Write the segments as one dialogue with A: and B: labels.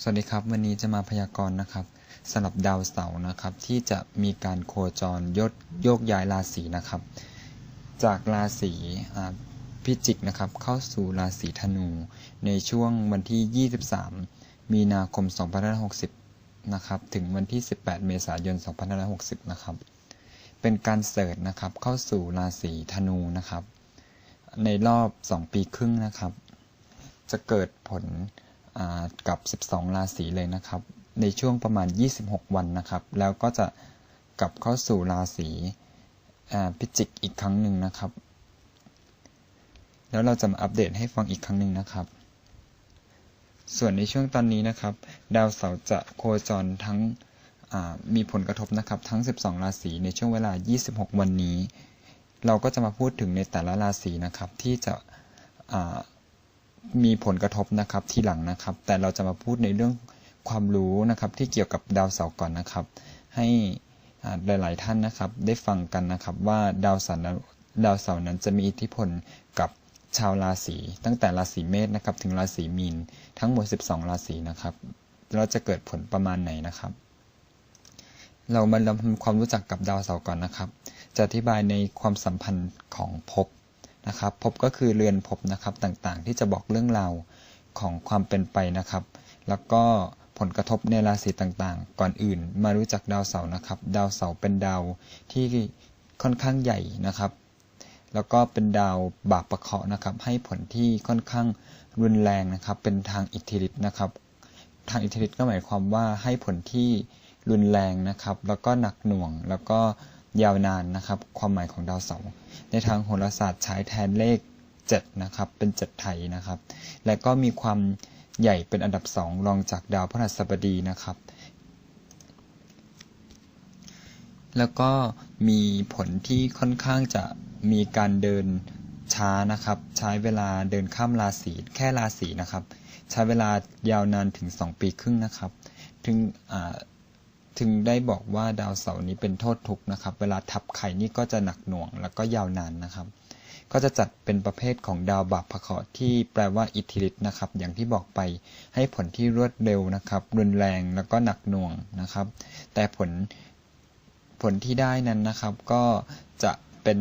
A: สวัสดีครับ วันนี้จะมาพยากรณ์นะครับสำหรับดาวเสาร์นะครับ ที่จะมีการโคจรยศโยกย้ายราศีนะครับ จากราศีพิจิกนะครับ เข้าสู่ราศีธนู ในช่วงวันที่ 23 มีนาคม 2560 นะครับ ถึงวันที่ 18 เมษายน 2560 นะครับ เป็นการเสริฐนะครับ เข้าสู่ราศีธนูนะครับ ในรอบ 2 ปีครึ่งนะครับ จะเกิดผล กับ 12 ราศีเลยนะครับ ในช่วงประมาณ 26 วันนะครับ แล้วก็จะกลับเข้าสู่ราศีพิจิกอีกครั้งหนึ่งนะครับ แล้วเราจะมาอัปเดตให้ฟังอีกครั้งหนึ่งนะครับ ส่วนในช่วงตอนนี้นะครับ ดาวเสาร์จะโคจรทั้งมีผลกระทบนะครับ ทั้ง 12 ราศีในช่วงเวลา 26 วันนี้ เราก็จะมาพูดถึงในแต่ละราศีนะครับ ที่จะ มีผลกระทบนะครับที่หลังนะครับ แต่เราจะมาพูดในเรื่องความรู้นะครับที่เกี่ยวกับดาวเสาร์ก่อนนะครับ ให้หลาย ๆ ท่านนะครับ ได้ฟังกันนะครับว่าดาวเสาร์ดาวเสาร์นั้นจะมีอิทธิพลกับชาวราศีตั้งแต่ราศีเมษนะครับถึงราศีมีนทั้งหมด 12 ราศีนะครับเราจะเกิดผลประมาณไหนนะครับ เรามาทำความรู้จักกับดาวเสาร์ก่อนนะครับ จะอธิบายในความสัมพันธ์ของภพ นะครับพบก็คือเรือนพบนะครับต่างๆ ที่จะบอกเรื่องราวของความเป็นไปนะครับ แล้วก็ผลกระทบในราศีต่างๆ ก่อนอื่น มารู้จักดาวเสาร์นะครับ ดาวเสาร์เป็นดาวที่ค่อนข้างใหญ่นะครับ แล้วก็เป็นดาวบาปประเคาะนะครับ ให้ผลที่ค่อนข้างรุนแรงนะครับ เป็นทางอิทธิฤทธิ์นะครับ ทางอิทธิฤทธิ์ก็หมายความว่าให้ผลที่รุนแรงนะครับ แล้วก็หนักหน่วง แล้วก็ ยาวนานนะครับ ความหมายของดาวเสาร์ในทางโหราศาสตร์ใช้แทนเลข 7 นะครับ เป็น 7 ไทยนะครับ และก็มีความใหญ่เป็นอันดับ 2 รองจากดาวพฤหัสบดีนะครับ แล้วก็มีผลที่ค่อนข้างจะมีการเดินช้านะครับ ใช้เวลาเดินข้ามราศีแค่ราศีนะครับ ใช้เวลายาวนานถึง 2 ปีครึ่งนะครับ ถึงอ่า ถึงได้บอกว่าดาวเสาร์นี้เป็นโทษทุกนะครับ เวลาทับไข่นี่ก็จะหนักหน่วง แล้วก็ยาวนานนะครับ ก็จะจัดเป็นประเภทของดาวบาปพะเคาะที่แปลว่าอิทธิฤทธิ์นะครับ อย่างที่บอกไปให้ผลที่รวดเร็วนะครับ รุนแรงแล้วก็หนักหน่วงนะครับ แต่ผลผลที่ได้นั้นนะครับ ก็จะเป็น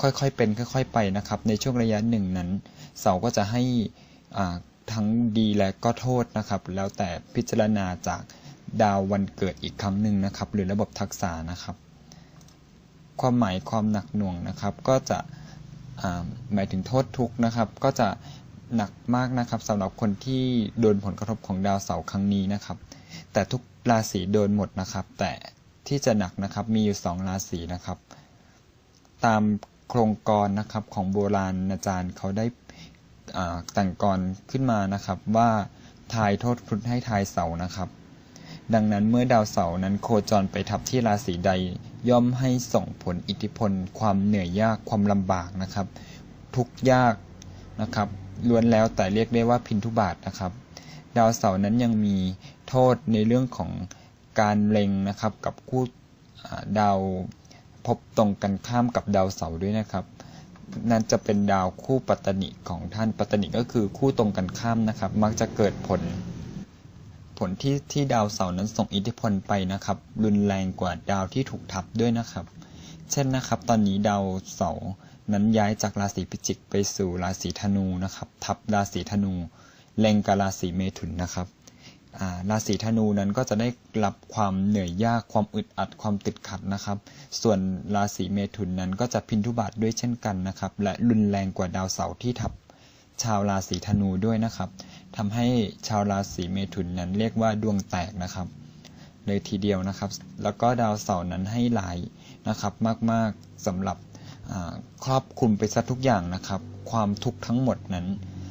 A: ค่อยๆเป็นค่อยๆไปนะครับ ในช่วงระยะหนึ่งนั้น เสาก็จะให้ทั้งดีและก็โทษนะครับ แล้วแต่พิจารณาจาก ดาววันเกิดอีกครั้งหนึ่งนะครับ หรือระบบทักษะนะครับ ความหมายความหนักหน่วงนะครับ ก็จะหมายถึงโทษทุกนะครับ ก็จะหนักมากนะครับสำหรับคนที่โดนผลกระทบของดาวเสาร์ครั้งนี้นะครับ แต่ทุกราศีโดนหมดนะครับ แต่ที่จะหนักนะครับมีอยู่ 2 ราศีนะครับ ตามโครงกรนะครับของโบราณอาจารย์เขาได้แต่งกรขึ้นมานะครับ ว่าทายโทษพุทธให้ทายเสานะครับ ดังนั้นเมื่อดาวเสาร์นั้นโคจรไปทับที่ราศีใด ย่อมให้ส่งผลอิทธิพล ความเหนื่อยยากความลำบากนะครับ ทุกยากนะครับล้วนแล้วแต่เรียกได้ว่าพินทุบาทนะครับ ดาวเสาร์นั้นยังมีโทษในเรื่องของการเล็งนะครับ กับคู่ดาวพบตรงกันข้ามกับดาวเสาร์ด้วยนะครับนั่นจะเป็นดาวคู่ปัตตนิของท่านปัตตนิก็คือคู่ตรงกันข้ามนะครับ มักจะเกิดผล ผลที่ที่ดาวเสาร์นั้นส่งอิทธิพลไปนะครับ รุนแรงกว่าดาวที่ถูกทับด้วยนะครับ เช่นนะครับ ตอนนี้ดาวเสาร์นั้นย้ายจากราศีพิจิกไปสู่ราศีธนูนะครับ ทับราศีธนูเล็งกับราศีเมถุนนะครับราศีธนูนั้นก็จะได้รับความเหนื่อยยากความอึดอัดความติดขัดนะครับ ส่วนราศีเมถุนนั้นก็จะพินทุบาทด้วยเช่นกันนะครับ และรุนแรงกว่าดาวเสาร์ที่ทับ ชาวราศีธนูด้วยนะครับทำให้ชาวราศีเมถุนนั้นเรียกว่าดวงแตกนะครับ เลยทีเดียวนะครับ แล้วก็ดาวเสาร์นั้นให้หลายนะครับ มากๆสำหรับครอบคลุมไปซะทุกอย่างนะครับ ความทุกข์ทั้งหมดนั้น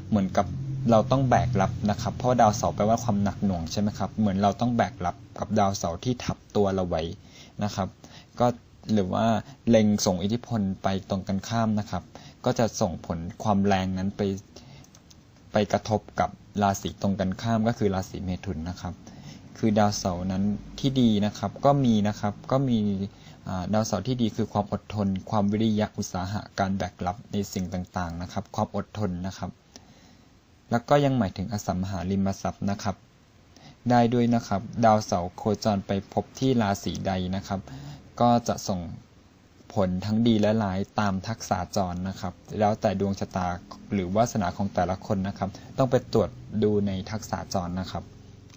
A: เหมือนกับเราต้องแบกรับนะครับ เพราะดาวเสาร์แปลว่าความหนักหน่วงใช่ไหมครับ เหมือนเราต้องแบกรับกับดาวเสาร์ที่ทับตัวเราไว้นะครับ ก็ หรือว่าเล็งส่งอิทธิพลไปตรงกันข้ามนะครับ ก็จะส่งผลความแรงนั้นไปไปกระทบกับราศีตรงกันข้ามก็คือราศีเมถุนนะครับ คือดาวเสาร์นั้นที่ดีนะครับก็มีนะครับก็มีดาวเสาร์ที่ดีคือความอดทน ความวิริยะอุตสาหะการแบกรับในสิ่งต่างๆนะครับ ความอดทนนะครับ แล้วก็ยังหมายถึงอสัมหาริมทรัพย์นะครับ ได้ด้วยนะครับ ดาวเสาร์โคจรไปพบที่ราศีใดนะครับ ก็จะส่งผลทั้งดีและร้ายตามทักษะจรนะครับ แล้วแต่ดวงชะตาหรือวาสนาของแต่ละคนนะครับ ต้องไปตรวจดูในทักษะจรนะครับ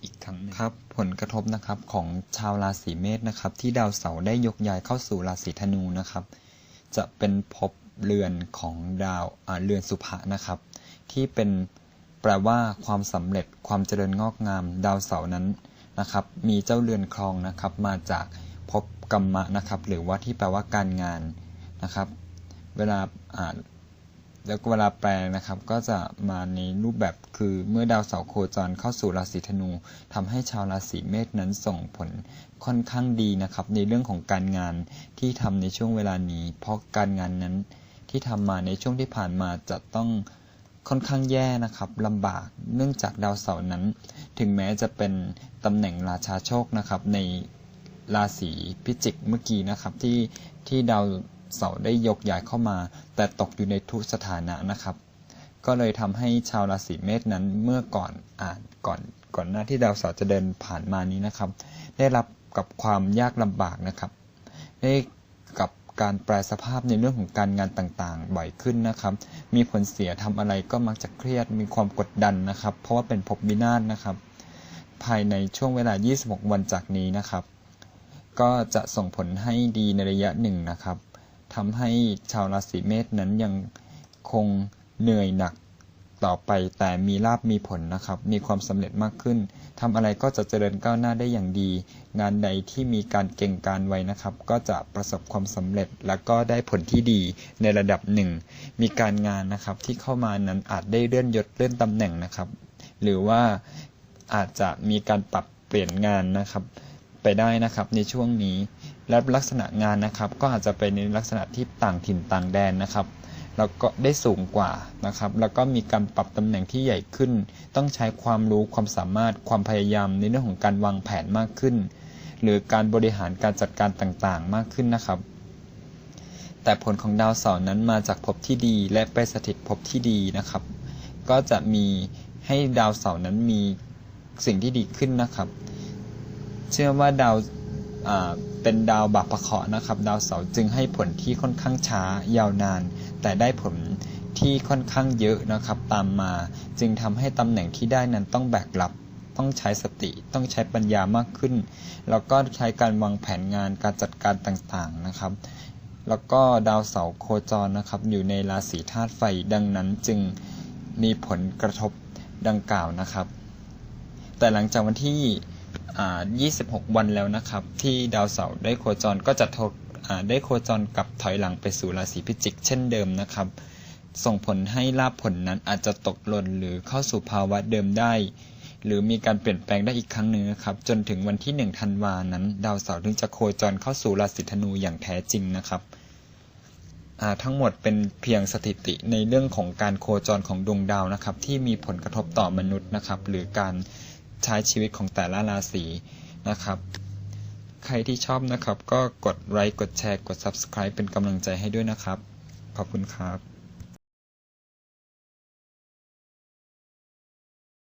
A: อีกครั้งหนึ่งครับ ผลกระทบนะครับของชาวราศีเมษนะครับ ที่ดาวเสาร์ได้ยกย้ายเข้าสู่ราศีธนูนะครับ จะเป็นภพเรือนของดาวเรือนสุภะนะครับ ที่เป็น แปลว่าความสำเร็จความเจริญงอกงาม ดาวเสาร์นั้นนะครับ มีเจ้าเรือนครองนะครับ มาจากภพกรรมะนะครับ หรือว่าที่แปลว่าการงานนะครับ เวลาอ่านแล้วเวลาแปลนะครับ ก็จะมาในรูปแบบคือเมื่อดาวเสาร์โคจรเข้าสู่ราศีธนูทำให้ชาวราศีเมษนั้นส่งผลค่อนข้างดีนะครับ ในเรื่องของการงานที่ทำในช่วงเวลานี้ เพราะการงานนั้นที่ทำมาในช่วงที่ผ่านมาจะต้อง ค่อนข้างแย่นะครับลำบากเนื่องจากดาวเสาร์นั้น ถึงแม้จะเป็นตำแหน่งราชาโชคนะครับ ในราศีพิจิกเมื่อกี้นะครับที่ที่ดาวเสาร์ได้ยกย้ายเข้ามา แต่ตกอยู่ในทุกสถานะนะครับ ก็เลยทำให้ชาวราศีเมษนั้นเมื่อก่อนอ่านก่อนก่อนหน้าที่ดาวเสาร์จะเดินผ่านมานี้นะครับ ได้รับกับความยากลำบากนะครับ ได้กับ การแปลสภาพในเรื่องของการงานต่างๆ บ่อยขึ้นนะครับ มีผลเสียทำอะไรก็มักจะเครียด มีความกดดันนะครับ เพราะว่าเป็นภพวินาศนะครับ ภายในช่วงเวลา 26 วันจากนี้นะครับ ก็จะส่งผลให้ดีในระยะหนึ่งนะครับทำให้ชาวราศีเมษนั้นยังคงเหนื่อยหนัก ต่อไปแต่มีลาบมีผลนะครับ มีความสำเร็จมากขึ้นทำอะไรก็จะเจริญก้าวหน้าได้อย่างดี งานใดที่มีการเก่งการไว้นะครับ ก็จะประสบความสำเร็จและก็ได้ผลที่ดีในระดับหนึ่ง มีการงานนะครับที่เข้ามานั้นอาจได้เลื่อนยศเลื่อนตำแหน่งนะครับ หรือว่าอาจจะมีการปรับเปลี่ยนงานนะครับ ไปได้นะครับในช่วงนี้ และลักษณะงานนะครับ ก็อาจจะเป็นในลักษณะที่ต่างถิ่นต่างแดนนะครับ แล้วก็ได้สูงกว่านะครับ แล้วก็มีการปรับตำแหน่งที่ใหญ่ขึ้น ต้องใช้ความรู้ความสามารถความพยายามในเรื่องของการวางแผนมากขึ้น หรือการบริหารการจัดการต่างๆ มากขึ้นนะครับ แต่ผลของดาวเสาร์นั้นมาจากภพที่ดีและไปสถิตภพที่ดีนะครับ ก็จะมีให้ดาวเสาร์นั้นมีสิ่งที่ดีขึ้นนะครับ เชื่อว่าดาว เป็นดาวบาปะเคาะนะครับ ดาวเสาร์จึงให้ผลที่ค่อนข้างช้ายาวนาน แต่ได้ผลที่ค่อนข้างเยอะนะครับ ตามมา จึงทำให้ตำแหน่งที่ได้นั้นต้องแบกรับต้องใช้สติต้องใช้ปัญญามากขึ้น แล้วก็ใช้การวางแผนงานการจัดการต่างๆนะครับ แล้วก็ดาวเสาร์โคจรนะครับ อยู่ในราศีธาตุไฟดังนั้นจึงมีผลกระทบดังกล่าวนะครับ แต่หลังจากวันที่ 26 วันแล้วนะครับ ที่ดาวเสาร์ได้โคจรก็จะได้โคจรกลับถอยหลังไปสู่ราศีพิจิก เช่นเดิมนะครับ ส่งผลให้ลาภผลนั้นอาจจะตกหล่นหรือเข้าสู่ภาวะเดิมได้ หรือมีการเปลี่ยนแปลงได้อีกครั้งหนึ่งนะครับ จนถึงวันที่ 1 ธันวานั้น ดาวเสาร์ถึงจะโคจรเข้าสู่ราศีธนูอย่างแท้จริงนะครับทั้งหมดเป็นเพียงสถิติในเรื่องของการโคจรของดวงดาวนะครับ ที่มีผลกระทบต่อมนุษย์นะครับ หรือการ ใช้ชีวิตของแต่ละราศีนะครับ ใครที่ชอบนะครับ ก็กดไลค์กดแชร์กด Subscribe เป็นกำลังใจให้ด้วยนะครับ ขอบคุณครับ